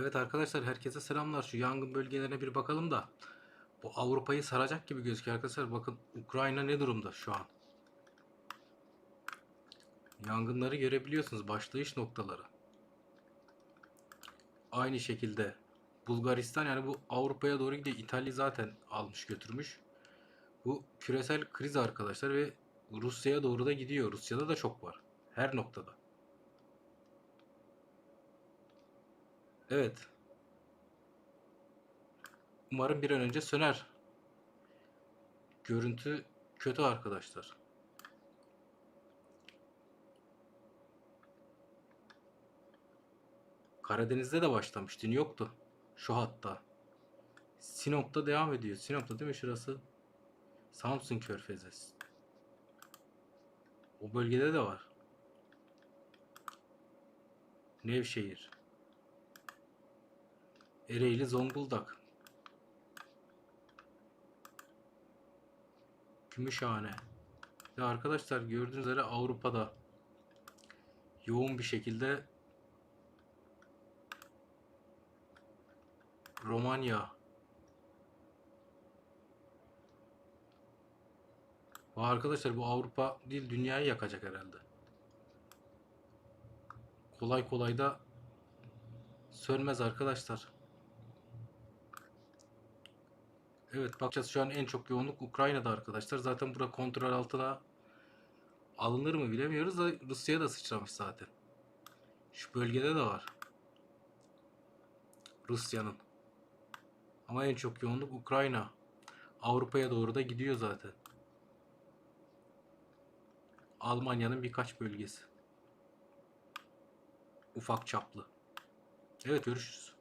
Evet arkadaşlar herkese selamlar. Şu yangın bölgelerine bir bakalım da. Bu Avrupa'yı saracak gibi gözüküyor arkadaşlar. Bakın Ukrayna ne durumda şu an. Yangınları görebiliyorsunuz. Başlayış noktaları. Aynı şekilde Bulgaristan yani bu Avrupa'ya doğru gidiyor. İtalya zaten almış götürmüş. Bu küresel kriz arkadaşlar ve Rusya'ya doğru da gidiyor. Rusya'da da çok var. Her noktada. Evet. Umarım bir an önce söner. Görüntü kötü arkadaşlar. Karadeniz'de de başlamış. Yoktu. Şu hatta. Sinop'ta devam ediyor. Sinop'ta değil mi şurası? Samsun Körfezi. O bölgede de var. Nevşehir. Ereğli Zonguldak. Gümüşhane. Ve arkadaşlar gördüğünüz üzere Avrupa'da yoğun bir şekilde Romanya Bu arkadaşlar bu Avrupa değil dünyayı yakacak herhalde. Kolay kolay da sönmez arkadaşlar. Evet bakacağız şu an en çok yoğunluk Ukrayna'da arkadaşlar. Zaten burada kontrol altına alınır mı bilemiyoruz da Rusya'ya da sıçramış zaten. Şu bölgede de var. Rusya'nın. Ama en çok yoğunluk Ukrayna. Avrupa'ya doğru da gidiyor zaten. Almanya'nın birkaç bölgesi. Ufak çaplı. Evet görüşürüz.